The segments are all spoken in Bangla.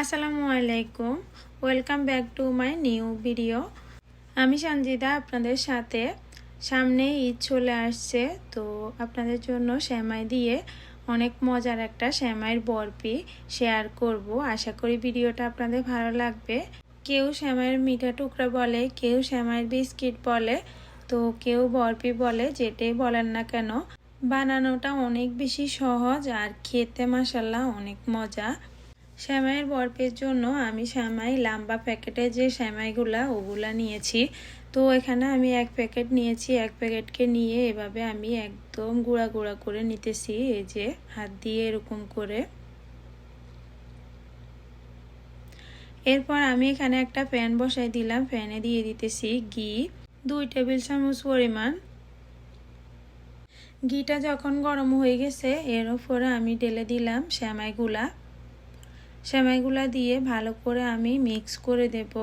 আসসালামু আলাইকুম। Welcome back to my new video আমি সঞ্জিদা আপনাদের সাথে। সামনে ঈদ চলে আসছে, তো আপনাদের জন্য শ্যামাই দিয়ে অনেক মজার একটা শ্যামাইয়ের বরফি শেয়ার করব। আশা করি ভিডিওটা আপনাদের ভালো লাগবে। কেউ শ্যামাইয়ের মিঠা টুকরা বলে, কেউ শ্যামাইয়ের বিস্কিট বলে, তো কেউ বরফি বলে, যেটাই বলেন না কেন। বানানোটা অনেক বেশি সহজ আর খেতে মাসাল্লাহ অনেক মজা। শ্যামাইয়ের বরফের জন্য আমি শ্যামাই লম্বা প্যাকেটে যে শ্যামাইগুলা, ওগুলা নিয়েছি। তো এখানে আমি এক প্যাকেট নিয়েছি, এক প্যাকেটকে নিয়ে এভাবে আমি একদম গুঁড়া গুঁড়া করে নিতেছি, এই যে হাত দিয়ে এরকম করে। এরপর আমি এখানে একটা প্যান বসাই দিলাম, প্যানে দিয়ে দিতেছি ঘি, দুই টেবিল চামচ পরিমাণ। ঘিটা যখন গরম হয়ে গেছে, এর উপরে আমি ঢেলে দিলাম শ্যামাইগুলা। সেমাইগুলা দিয়ে ভালো করে আমি মিক্স করে দেব।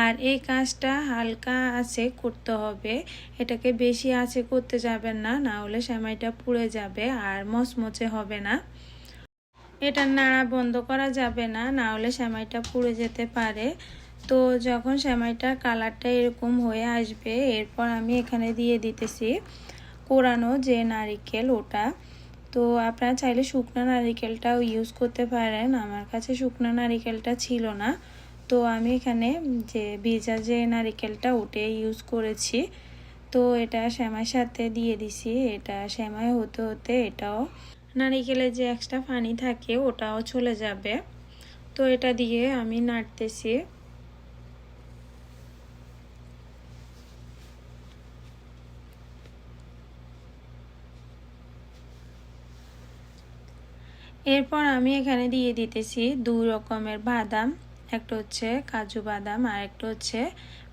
আর এই কাজটা হালকা আছে করতে হবে। এটাকে বেশি আছে করতে যাবেন না না হলে সেমাইটা পুড়ে যাবে আর মচমচে হবে না। এটা নাড়া বন্ধ করা যাবে না না হলে সেমাইটা পুড়ে যেতে পারে। তো যখন সেমাইটা কালারটা এরকম হয়ে আসবে, এরপর আমি এখানে দিয়ে দিতেছি কোরানো যে নারিকেল ওটা। তো আপনারা চাইলে শুকনো নারিকেলটাও ইউজ করতে পারেন। আমার কাছে শুকনো নারিকেলটা ছিল না। তো আমি এখানে যে ভিজা যে নারিকেলটা ওটে ইউজ করেছি। তো এটা শ্যামার সাথে দিয়ে দিছি। এটা শ্যামাই হতে হতে এটাও নারিকেলের যে এক্সট্রা পানি থাকে ওটাও চলে যাবে। তো এটা দিয়ে আমি নাড়তেছি। এরপর আমি এখানে দিয়ে দিতেছি দুই রকমের বাদাম, একটা হচ্ছে কাজু বাদাম আর একটা হচ্ছে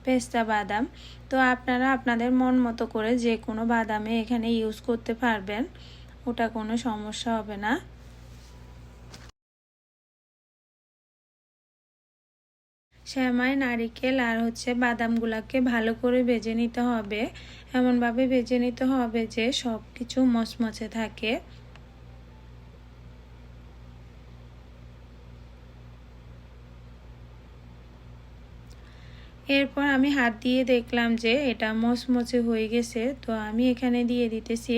পেস্তা বাদাম। তো আপনারা আপনাদের মন মতো করে যে কোনো বাদামে এখানে ইউজ করতে পারবেন, ওটা কোনো সমস্যা হবে না। শ্যামাই, নারিকেল আর হচ্ছে বাদামগুলাকে ভালো করে ভেজে নিতে হবে। এমনভাবে ভেজে নিতে হবে যে সব কিছু মচমচে থাকে। এরপর আমি হাত দিয়ে দেখলাম যে এটা মচমচে হয়ে গেছে, তো আমি এখানে দিয়ে দিতেছি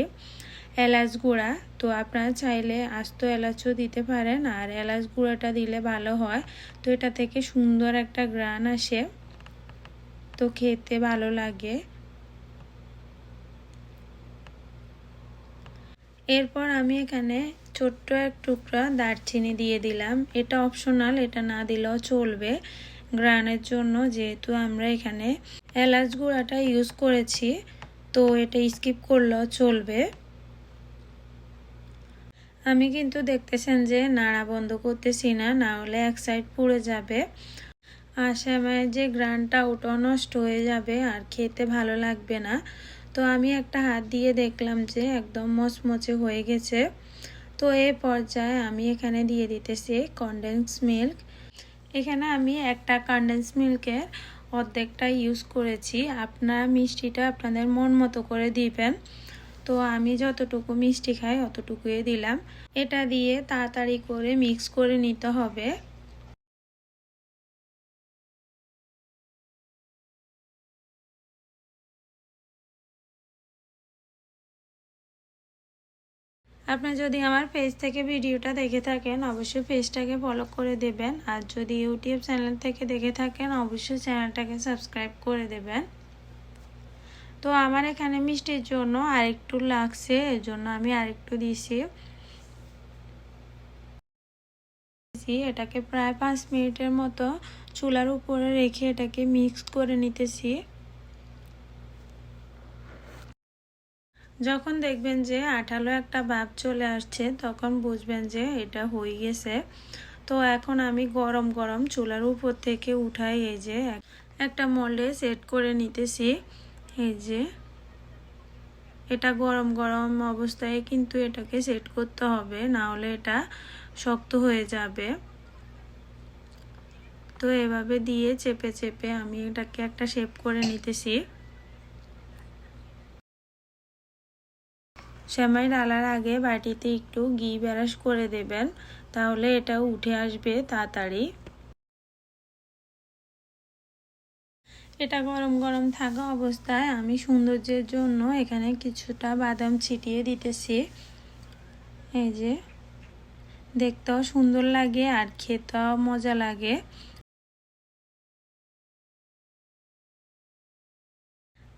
এলাচ গুঁড়া। তো আপনারা চাইলে আস্ত এলাচও দিতে পারেন, আর এলাচ গুঁড়াটা দিলে ভালো হয়। তো এটা থেকে সুন্দর একটা গ্রান আসে, তো খেতে ভালো লাগে। এরপর আমি এখানে ছোট্ট এক টুকরা দারচিনি দিয়ে দিলাম। এটা অপশনাল এটা না দিলেও চলবে। গ্রানের জন্য যেহেতু আমরা এখানে এলাচ গুঁড়াটা ইউজ করেছি, তো এটা স্কিপ করলেও চলবে। আমি কিন্তু দেখতেছেন যে নাড়া বন্ধ করতেছি না না হলে এক সাইড পুড়ে যাবে। আর যে গ্রানটা ওটাও নষ্ট হয়ে যাবে আর খেতে ভালো লাগবে না। তো আমি একটা হাত দিয়ে দেখলাম যে একদম মচমচে হয়ে গেছে। তো এ পর্যায়ে আমি এখানে দিয়ে দিতেছি কনডেন্স মিল্ক এখানে আমি একটা কন্ডেন্স মিল্কের অর্ধেকটা ইউজ করেছি। আপনারা মিষ্টিটা আপনাদের মন মতো করে দিবেন। তো আমি যতটুকু মিষ্টি খাই, অতটুকুই দিলাম। এটা দিয়ে তাড়াতাড়ি করে মিক্স করে নিতে হবে। আপনি যদি আমার পেজ থেকে ভিডিওটা দেখে থাকেন, অবশ্যই পেজটাকে ফলো করে দেবেন। আর যদি ইউটিউব চ্যানেল থেকে দেখে থাকেন, অবশ্যই চ্যানেলটাকে সাবস্ক্রাইব করে দেবেন। তো আমার এখানে মিষ্টির জন্য আরেকটু লাগছে, এর জন্য আমি আরেকটু দিছি। এটাকে প্রায় পাঁচ মিনিটের মতো চুলার উপরে রেখে এটাকে মিক্স করে নিতেছি। যখন দেখবেন যে আঠালো একটা ভাব চলে আসছে, তখন বুঝবেন যে এটা হয়ে গেছে। তো এখন আমি গরম গরম চুলার উপর থেকে উঠাই এই যে একটা মোল্ডে সেট করে নিতেছি। এই যে এটা গরম গরম অবস্থায় কিন্তু এটাকে সেট করতে হবে, না হলে এটা শক্ত হয়ে যাবে। তো এভাবে দিয়ে চেপে চেপে আমি এটাকে একটা শেপ করে নিতেছি। সেমাই ডালার আগে বাটিতে একটু ঘি ব্যারাস করে দেবেন, তাহলে এটা উঠে আসবে তাড়াতাড়ি। এটা গরম গরম থাকা অবস্থায় আমি সৌন্দর্যের জন্য এখানে কিছুটা বাদাম ছিটিয়ে দিতেছি। এই যে, দেখতেও সুন্দর লাগে আর খেতেও মজা লাগে।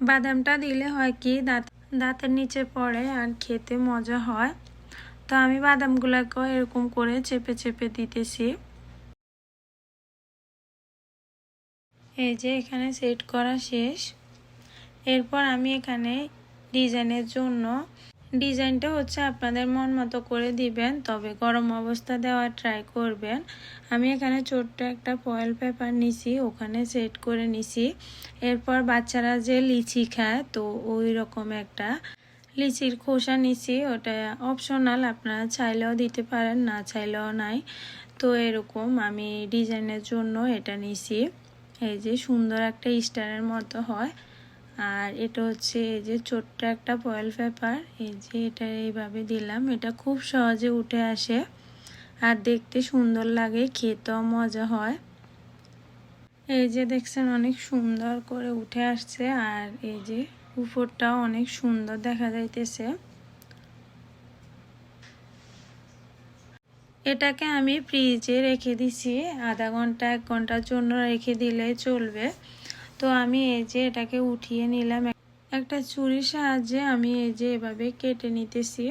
বাদামটা দিলে হয় কি, দাঁত দাঁতের নিচে পড়ে আর খেতে মজা হয়। তো আমি বাদামগুলোকেও এরকম করে চেপে চেপে দিতেছি। এই যে এখানে সেট করা শেষ। এরপর আমি এখানে ডিজাইনের জন্য ডিজাইনটা হচ্ছে আপনাদের মন মতো করে দিবেন, তবে গরম অবস্থা দেওয়ার ট্রাই করবেন। আমি এখানে ছোট্ট একটা ফয়েল পেপার নিছি, ওখানে সেট করে নিছি। এরপর বাচ্চারা যে লিচি খায়, তো ওই রকম একটা লিচির খোসা নিছি। ওটা অপশনাল আপনারা চাইলেও দিতে পারেন, না চাইলেও নাই। তো এরকম আমি ডিজাইনের জন্য এটা নিছি। এই যে সুন্দর একটা স্টারের মতো হয়। আর এটা হচ্ছে এই যে ছোট্ট একটা ফয়েল পেপার এই যে এটা এইভাবে দিলাম। এটা খুব সহজে উঠে আসে আর দেখতে সুন্দর লাগে, খেতেও মজা হয়। এই যে দেখছেন অনেক সুন্দর করে উঠে আসছে আর এই যে উপরটাও অনেক সুন্দর দেখা যাইতেছে। এটাকে আমি ফ্রিজে রেখে দিছি, আধা ঘণ্টা, এক ঘণ্টার জন্য রেখে দিলে চলবে। তো আমি এই যে এটাকে উঠিয়ে নিলাম। একটা চুরির সাহায্যে আমি এই যে এভাবে কেটে নিতেছি।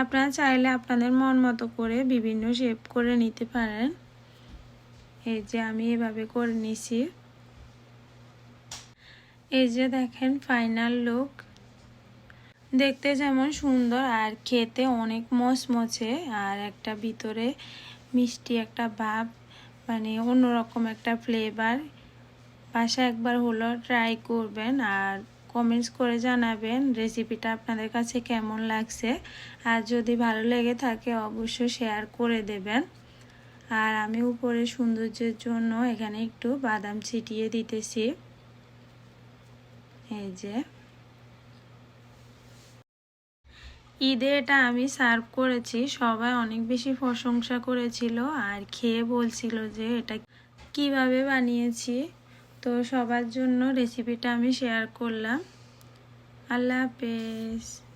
আপনারা চাইলে আপনাদের মন মতো করে বিভিন্ন শেপ করে নিতে পারেন। এই যে আমি এভাবে করে নিছি। এই যে দেখেন ফাইনাল লুক দেখতে যেমন সুন্দর আর খেতে অনেক মচমচে আর একটা ভিতরে মিষ্টি একটা ভাব। মানে অন্যরকম একটা ফ্লেভার বাসা একবার হলো ট্রাই করবেন আর কমেন্টস করে জানাবেন রেসিপিটা আপনাদের কাছে কেমন লাগছে। আর যদি ভালো লেগে থাকে অবশ্যই শেয়ার করে দেবেন। আর আমি উপরে সৌন্দর্যের জন্য এখানে একটু বাদাম ছিটিয়ে দিতেছি। এই যে। ঈদে এটা আমি সার্ভ করেছি, সবাই অনেক বেশি প্রশংসা করেছিল আর খেয়ে বলছিল যে এটা কীভাবে বানিয়েছি। তো সবার জন্য রেসিপিটা আমি শেয়ার করলাম। আল্লাহ হাফেজ।